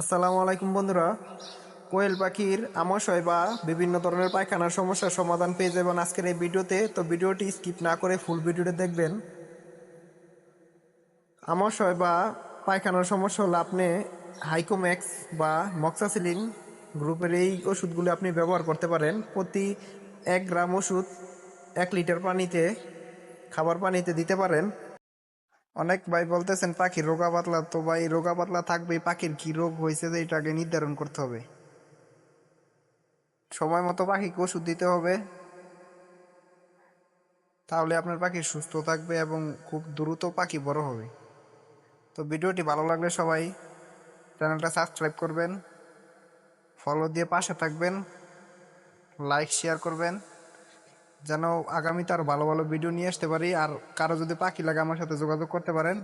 আসসালামু আলাইকুম বন্ধুরা। কোয়েল পাখির, আমাশয় বা বিভিন্ন ধরনের পায়খানার সমস্যার সমাধান পেয়ে যাবেন আজকের এই ভিডিওতে। তো ভিডিওটি স্কিপ না করে ফুল ভিডিওটি দেখবেন। আমাশয় বা পায়খানার সমস্যা হলে আপনি হাইকোম্যাক্স বা মক্সাসিলিন গ্রুপের এই ওষুধগুলো আপনি ব্যবহার করতে পারেন। প্রতি এক গ্রাম ওষুধ এক লিটার পানিতে, খাবার পানিতে দিতে পারেন। অনেক ভাই বলতেছেন, পাখির রোগা পাতলা। তো ভাই, রোগা পাতলা থাকবে, পাখির কি রোগ হয়েছে যে এটা আগে নির্ধারণ করতে হবে। সময় মতো পাখিকে ওষুধ দিতে হবে। তাহলে আপনার পাখি সুস্থ থাকবে এবং খুব দ্রুত পাখি বড় হবে। তো ভিডিওটি ভালো লাগলে সবাই চ্যানেলটা সাবস্ক্রাইব করবেন ফলো দিয়ে পাশে থাকবেন লাইক শেয়ার করবেন। যেন আগামীতে আরও ভালো ভালো ভিডিও নিয়ে আসতে পারি। আর কারও যদি পাখি লাগে আমার সাথে যোগাযোগ করতে পারেন।